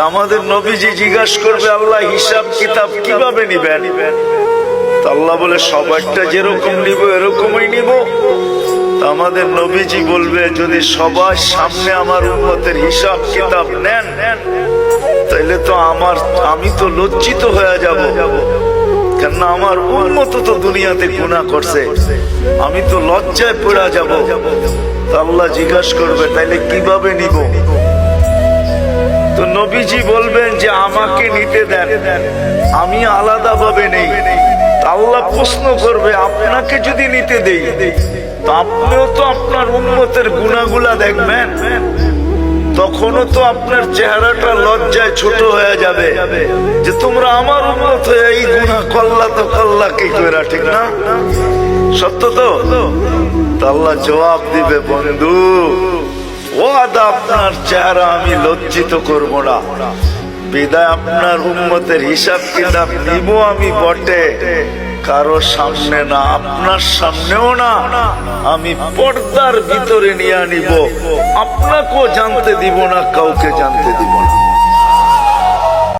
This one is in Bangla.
আমাদের নবীজি জিজ্ঞাসা করবে, আল্লাহ হিসাব কিতাব কীভাবে নিবেন? আল্লাহ বলে, সবারটা যেরকম নিব, এরকমই নিব। আমাদের নবীজি বলবে, যদি সবার সামনে আমার উন্মতের হিসাব কিতাব নেন তাহলে তো আমার, আমি তো লজ্জিত হয়ে যাব। কেননা আমার উন্মত তো দুনিয়াতে গুণা করছে। আমি তো লজ্জায় পড়া যাব। আল্লাহ জিজ্ঞাসা করবে, তাইলে কীভাবে নিব? নবীজি বলবেন যে আমাকে নিতে দেন। আমি আলাদা ভাবে নেই আল্লাহ প্রশ্ন করবে, আপনাকে যদি নিতে দেই আপনিও তো আপনার উন্মতের গুণাগুলা দেখবেন। তখনও তো আপনার চেহারাটা লজ্জায় ছোট হয়ে যাবে যে তোমরা আমার উন্মত হয়ে এই গুণা কল্লা তো কল্লা কি করে ঠিক না? সত্য তা আল্লাহ জবাব দিবে, বন্ধু। ও আপনার চেহারা আমি লজ্জিত করব না। বিদায় আপনার উন্মতের হিসাব কিতাব নিব আমি বটে। কারও সামনে না, আপনার সামনেও না। আমি পর্দার ভিতরে নিয়ে আনিব। আপনাকেও জানতে দিব না, কাউকে জানতে